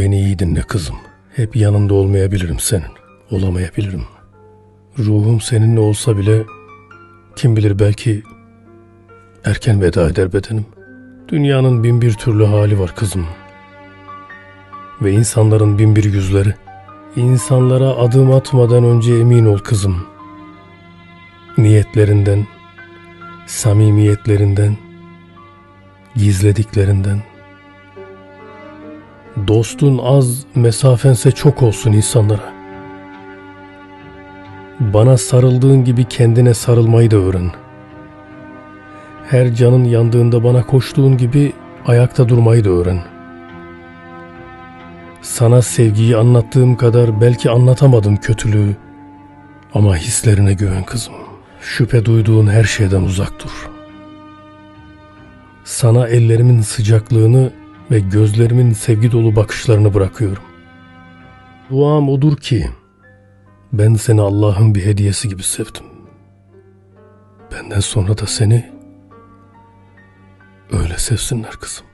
Beni iyi dinle kızım. Hep yanında olmayabilirim senin. Olamayabilirim. Ruhum seninle olsa bile kim bilir belki erken veda eder bedenim. Dünyanın bin bir türlü hali var kızım. Ve insanların bin bir yüzleri. İnsanlara adım atmadan önce emin ol kızım. Niyetlerinden, samimiyetlerinden, gizlediklerinden. Dostun az, mesafense çok olsun insanlara. Bana sarıldığın gibi kendine sarılmayı da öğren. Her canın yandığında bana koştuğun gibi ayakta durmayı da öğren. Sana sevgiyi anlattığım kadar belki anlatamadım kötülüğü. Ama hislerine güven kızım. Şüphe duyduğun her şeyden uzak dur. Sana ellerimin sıcaklığını ve gözlerimin sevgi dolu bakışlarını bırakıyorum. Duam odur ki ben seni Allah'ın bir hediyesi gibi sevdim. Benden sonra da seni öyle sevsinler kızım.